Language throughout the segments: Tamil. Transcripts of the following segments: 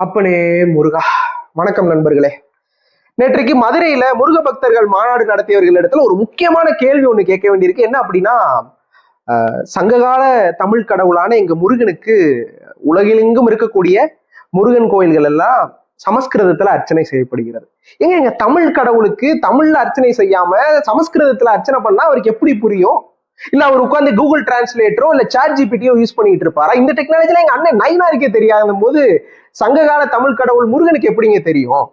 அப்பனே முருகா. வணக்கம் நண்பர்களே. நேற்றைக்கு மதுரையில முருக பக்தர்கள் மாநாடு நடத்தியவர்கள் இடத்துல ஒரு முக்கியமான கேள்வி ஒண்ணு கேட்க வேண்டியிருக்கு. என்ன அப்படின்னா ஆஹ், சங்ககால தமிழ் கடவுளான எங்க முருகனுக்கு உலகிலெங்கும் இருக்கக்கூடிய முருகன் கோயில்கள் எல்லாம் சமஸ்கிருதத்துல அர்ச்சனை செய்யப்படுகிறது. ஏங்க எங்க தமிழ் கடவுளுக்கு தமிழ்ல அர்ச்சனை செய்யாம சமஸ்கிருதத்துல அர்ச்சனை பண்ணா அவருக்கு எப்படி புரியும்? இல்ல அவர் உட்கார்ந்து கூகுள் டிரான்ஸ்லேட்டரோ இல்ல சாட் ஜிபிடியோ யூஸ் பண்ணிட்டு இருப்பாரா? இந்த டெக்னாலஜில எங்க அண்ணன் நைனாருக்கே தெரியாத போது சங்ககால தமிழ் கடவுள் முருகனுக்கு எப்படிங்க தெரியும்?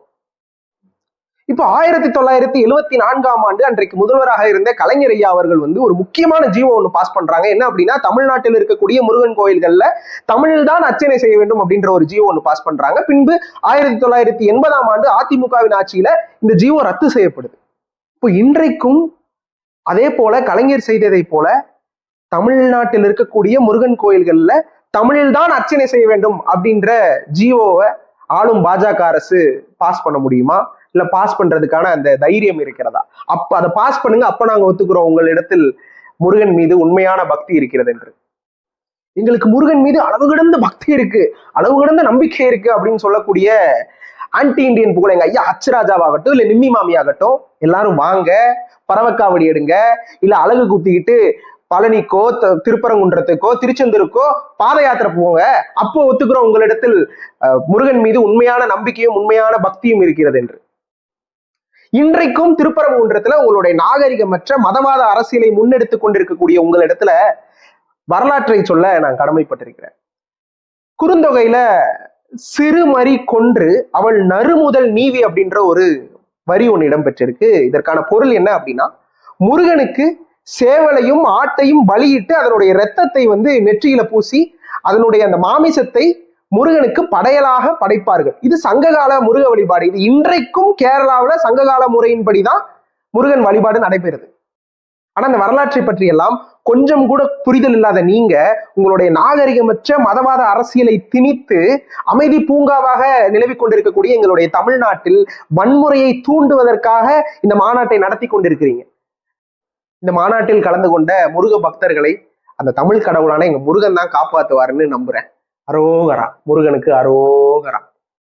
இப்போ ஆயிரத்தி தொள்ளாயிரத்தி எழுவத்தி நான்காம் ஆண்டு அன்றைக்கு முதல்வராக இருந்த கலைஞர் ஐயா அவர்கள் வந்து ஒரு முக்கியமான ஜீவம் ஒன்று பாஸ் பண்றாங்க. என்ன அப்படின்னா தமிழ்நாட்டில் இருக்கக்கூடிய முருகன் கோயில்கள்ல தமிழில் தான் அர்ச்சனை செய்ய வேண்டும் அப்படின்ற ஒரு ஜீவம் ஒன்று பாஸ் பண்றாங்க. பின்பு ஆயிரத்தி தொள்ளாயிரத்தி எண்பதாம் ஆண்டு அதிமுகவின் ஆட்சியில இந்த ஜீவோ ரத்து செய்யப்படுது. இப்போ இன்றைக்கும் அதே போல கலைஞர் செய்ததை போல தமிழ்நாட்டில் இருக்கக்கூடிய முருகன் கோயில்கள்ல தமிழில் தான் அர்ச்சனை செய்ய வேண்டும் அப்படின்ற ஜியோவை ஆளும் பாஜக அரசு பாஸ் பண்ண முடியுமா? இல்ல பாஸ் பண்றதுக்கான அந்த தைரியம் இருக்கிறதா? அப்ப அதை பாஸ் பண்ணுங்க அப்ப நாங்க ஒத்துக்கிறோம். உங்களிடத்தில் முருகன் மீது உண்மையான பக்தி இருக்கிறது என்று. எங்களுக்கு முருகன் மீது அளவு கிடந்த பக்தி இருக்கு. அளவு கிடந்த நம்பிக்கை இருக்கு அப்படின்னு சொல்லக்கூடிய ஆன்டி இந்தியன் புகழ் எங்க ஐயா அச்சுராஜாவாகட்டும் இல்ல நிம்மி மாமி ஆகட்டும் எல்லாரும் வாங்க பறவைக்காவடி எடுங்க இல்ல அழகு குத்திக்கிட்டு பழனிக்கோ திருப்பரங்குன்றத்துக்கோ திருச்செந்தூருக்கோ பாத யாத்திரை போங்க. அப்போ ஒத்துக்கிறோம் உங்களிடத்தில் முருகன் மீது உண்மையான நம்பிக்கையும் உண்மையான பக்தியும் இருக்கிறது என்று. இன்றைக்கும் திருப்பரங்குன்றத்துல உங்களுடைய நாகரிகமற்ற மதவாத அரசியலை முன்னெடுத்து கொண்டிருக்கக்கூடிய உங்களிடத்துல வரலாற்றை சொல்ல நான் கடமைப்பட்டிருக்கிறேன். குறுந்தொகையில சிறுமறி கொன்று அவள் நறுமுதல் நீவி அப்படின்ற ஒரு வரி ஒன்று இடம்பெற்றிருக்கு. இதற்கான பொருள் என்ன அப்படின்னா முருகனுக்கு சேவலையும் ஆட்டையும் பலியிட்டு அதனுடைய இரத்தத்தை வந்து நெற்றியில பூசி அதனுடைய அந்த மாமிசத்தை முருகனுக்கு படையலாக படைப்பார்கள். இது சங்ககால முருக வழிபாடு. இது இன்றைக்கும் கேரளாவில் சங்ககால முறையின்படிதான் முருகன் வழிபாடு நடைபெறுது. ஆனா அந்த வரலாற்றை பற்றி எல்லாம் கொஞ்சம் கூட புரிதல் இல்லாத நீங்க உங்களுடைய நாகரிகமற்ற மதவாத அரசியலை திணித்து அமைதி பூங்காவாக நிலவிக் கொண்டிருக்கக்கூடிய எங்களுடைய தமிழ்நாட்டில் வன்முறையை தூண்டுவதற்காக இந்த மாநாட்டை நடத்தி கொண்டிருக்கிறீங்க. இந்த மாநாட்டில் கலந்து கொண்ட முருக பக்தர்களை அந்த தமிழ் கடவுளான எங்க முருகன் தான் காப்பாத்துவாருன்னு நம்புறேன். அரோகரா. முருகனுக்கு அரோகரா.